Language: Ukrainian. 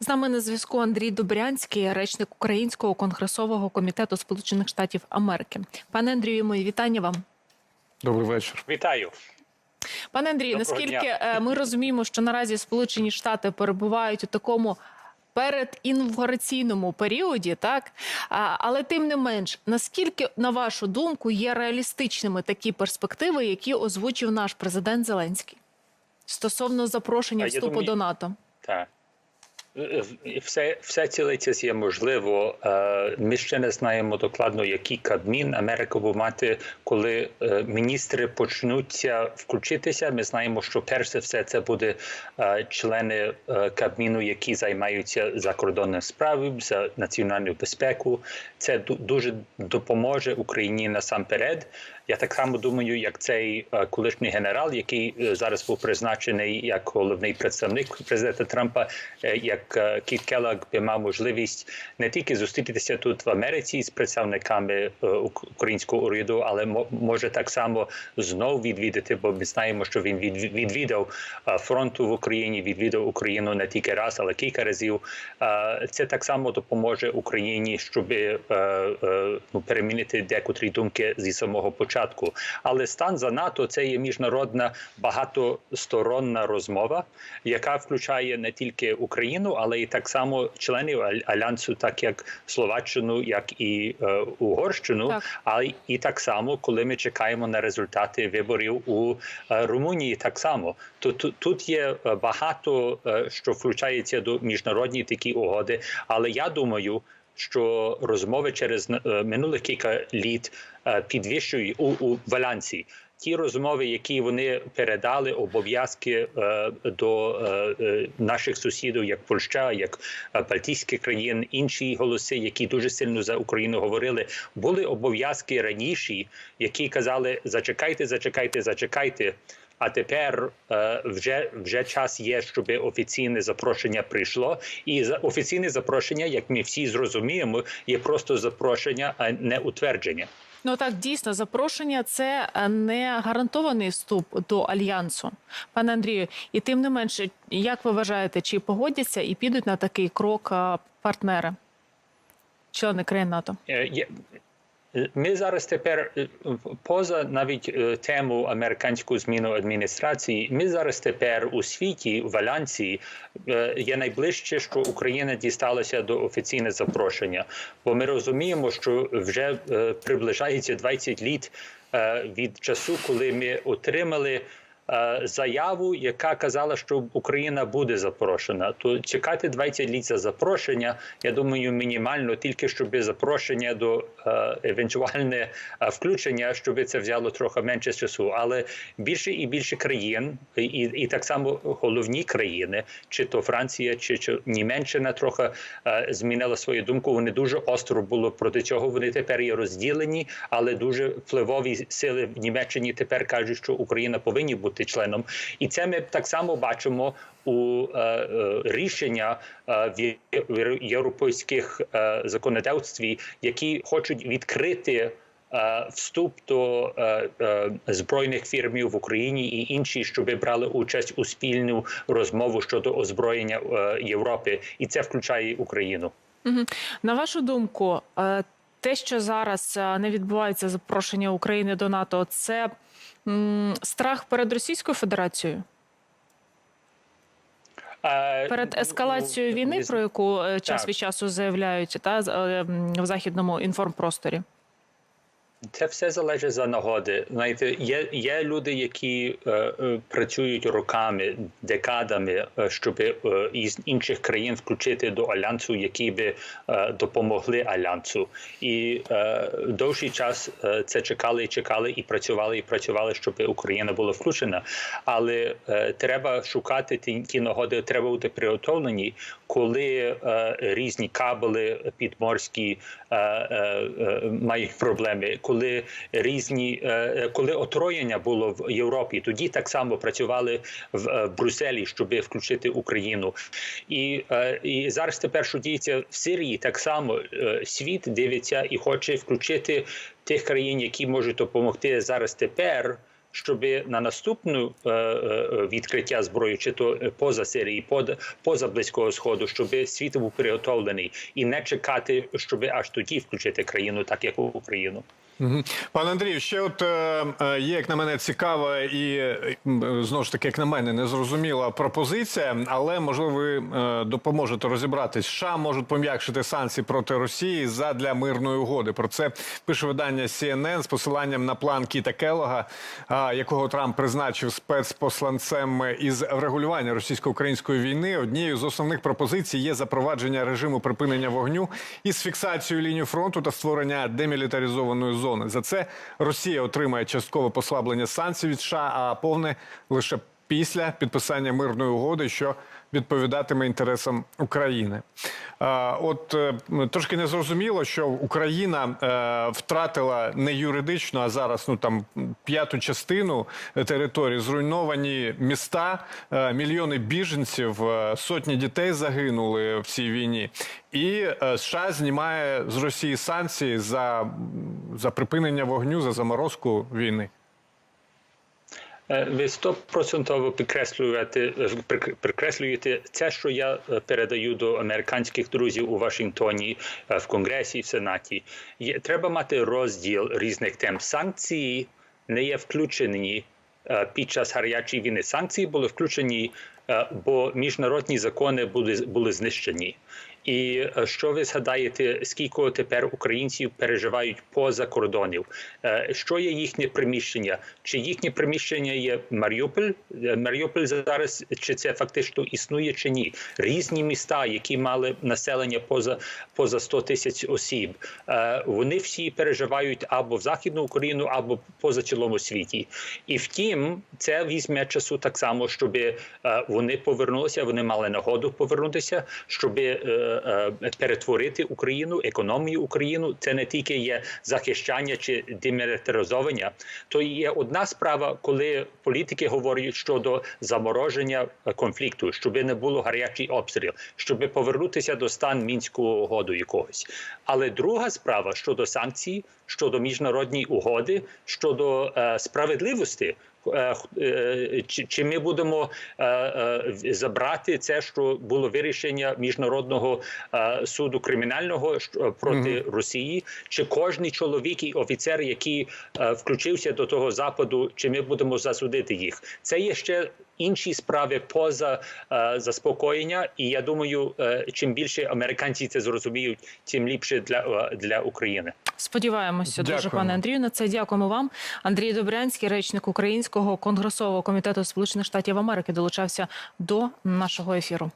З нами на зв'язку Андрій Добрянський, речник Українського конгресового комітету Сполучених Штатів Америки. Пане Андрію, мої вітання вам. Добрий вечір. Вітаю. Пане Андрію, Доброго наскільки дня. е, ми розуміємо, що наразі Сполучені Штати перебувають у такому передінвгораційному періоді, так А, але тим не менш, наскільки на вашу думку є реалістичними такі перспективи, які озвучив наш президент Зеленський стосовно запрошення А вступу думаю- до НАТО? Так. Е, Все, все цілиться є можливо. Е, Ми ще не знаємо докладно, який кабмін Америка буде мати, коли е, міністри почнуться включитися. Ми знаємо, що перш за все це буде е, члени е, кабміну, які займаються закордонними справами за національну безпеку. Це дуже допоможе Україні насамперед. Я так само думаю, як цей е, колишній генерал, який е, зараз був призначений як головний представник президента Трампа, е, як е, Кіт Келлог би мав можливість не тільки зустрітися тут в Америці з представниками е, українського уряду, але мо- може так само знов відвідати, бо ми знаємо, що він від- відвідав е, фронту в Україні, відвідав Україну не тільки раз, але кілька разів. Це так само допоможе Україні, щоб ну, перемінити декотрі думки зі самого початку. Але стан за НАТО це є міжнародна багатосторонна розмова, яка включає не тільки Україну, але і так само членів альянсу, так як Словаччину, як і е, Угорщину, Так. а й- і так само, коли ми чекаємо на результати виборів у е, Румунії, так само тут, тут, тут є е, багато е, що включається до міжнародні такі угоди. Але я думаю, що розмови через е, минулих кілька літ е, підвищують у, у Валянці. Ті розмови, які вони передали обов'язки е, до е, е, наших сусідів, як Польща, як Балтійські країни, інші голоси, які дуже сильно за Україну говорили, були обов'язки раніше, які казали: зачекайте, зачекайте, зачекайте. А тепер вже вже час є, щоб офіційне запрошення прийшло. І за офіційне запрошення, як ми всі зрозуміємо, є просто запрошення, а не утвердження. Ну так дійсно запрошення це е, не гарантований вступ до альянсу, пане Андрію. І тим не менше, як ви вважаєте, чи погодяться і підуть на такий крок е, партнери, члени країн НАТО? Е, е, Ми зараз тепер е, поза навіть е, тему американську зміну адміністрації. Ми зараз тепер у світі в Альянсі е, є найближче, що Україна дісталася до офіційного запрошення. Бо ми розуміємо, що вже е, приближається 20 літ е, від часу, коли ми отримали. Е, Заяву, яка казала, що Україна буде запрошена, то чекати 20 літ за запрошення, я думаю, мінімально тільки щоб запрошення до е, евентуальне е, включення, щоб це взяло трохи менше часу. Але більше і більше країн, і, і так само головні країни, чи то Франція, чи, чи Німеччина трохи змінила свою думку. Вони дуже остро було проти цього. Вони тепер є розділені, але дуже впливові сили в Німеччині тепер кажуть, що Україна повинні бути членом, і це ми так само бачимо у е, е, рішення е, в європейських законодавстві, які хочуть відкрити. Вступ до збройних фірмів в Україні і інші, щоб брали участь у спільну розмову щодо озброєння Європи, і це включає Україну. На вашу думку, те, що зараз е, не відбувається запрошення України до НАТО, це страх перед Російською Федерацією, перед ескалацією ну, війни, про яку е, час Так. від часу заявляють та е, в західному інформпросторі. Це все залежить за нагоди. Знаєте, є, є люди, які е, е, працюють роками, декадами, е, щоб е, із інших країн включити до альянсу, які би е, допомогли альянсу. І довший час це чекали і чекали, і працювали, і працювали, щоб Україна була включена. Але треба шукати ті, ті нагоди, треба бути приготовлені, коли різні кабели підморські мають проблеми, коли різні, е, коли отруєння було в Європі, тоді так само працювали в е, Брюсселі, щоб включити Україну. І, е, і зараз тепер, що діється в Сирії, так само е, світ дивиться і хоче включити тих країн, які можуть допомогти зараз тепер. щоб на наступну е, е, відкриття зброї, чи то е, поза Сирії, поза, близького сходу, щоб світ був підготовлений і не чекати, щоб аж тоді включити країну, так як Україну. Пане Андрію, ще от е, е, є, як на мене, цікава і е, знову ж таки, як на мене, незрозуміла пропозиція, але можливо ви допоможете розібратись. США можуть пом'якшити санкції проти Росії задля мирної угоди. Про це пише видання CNN з посиланням на план Кіта Келлога, а, якого Трамп призначив спецпосланцем із врегулювання російсько-української війни. Однією з основних пропозицій є запровадження режиму припинення вогню із фіксацією лінії фронту та створення демілітаризованої зони. За це Росія отримає часткове послаблення санкцій від США, а повне лише після підписання мирної угоди, що відповідатиме інтересам України. От е, трошки незрозуміло, що Україна е, втратила не юридично, а зараз ну там п'яту частину території, зруйновані міста, е, мільйони біженців, е, сотні дітей загинули в цій війні. І е, США знімає з Росії санкції за, за припинення вогню, за заморозку війни. Е, Ви стопроцентово підкреслюєте, е, прик- підкреслюєте те, що я е, передаю до американських друзів у Вашингтоні, в Конгресі, в Сенаті. Є, треба мати розділ різних тем. Санкції не є включені під час гарячої війни. Санкції були включені, бо міжнародні закони були, були знищені. І е, що ви згадаєте, скільки тепер українців переживають поза кордонів? Е, Що є їхнє приміщення? Чи їхнє приміщення є Маріуполь? Е, Маріуполь зараз чи це фактично існує чи ні? Різні міста, які мали населення поза поза 100 тисяч осіб, вони всі переживають або в західну Україну, або поза цілому світі. І втім, це візьме часу так само, щоб вони повернулися, вони мали нагоду повернутися, щоб перетворити Україну, економію Україну. Це не тільки є захищання чи демілітаризовання. То є одна справа, коли політики говорять щодо замороження е, конфлікту, щоб не було гарячий обстріл, щоб повернутися до стан мінського угоду якогось. Але друга справа щодо санкцій, щодо міжнародної угоди, щодо е, справедливості. Е, е, Чи, чи ми будемо е, забрати це, що було вирішення міжнародного суду кримінального проти Росії? Чи кожний чоловік і офіцер, який включився до того западу, чи ми будемо засудити їх? Це є ще інші справи поза е, заспокоєння, і я думаю, е, чим більше американці це зрозуміють, тим ліпше для, е, для України. Сподіваємося, дуже Дякуємо. пане Андрію. На це дякуємо вам. Андрій Добрянський, речник Українського конгресового комітету Сполучених Штатів Америки, долучався до нашого ефіру.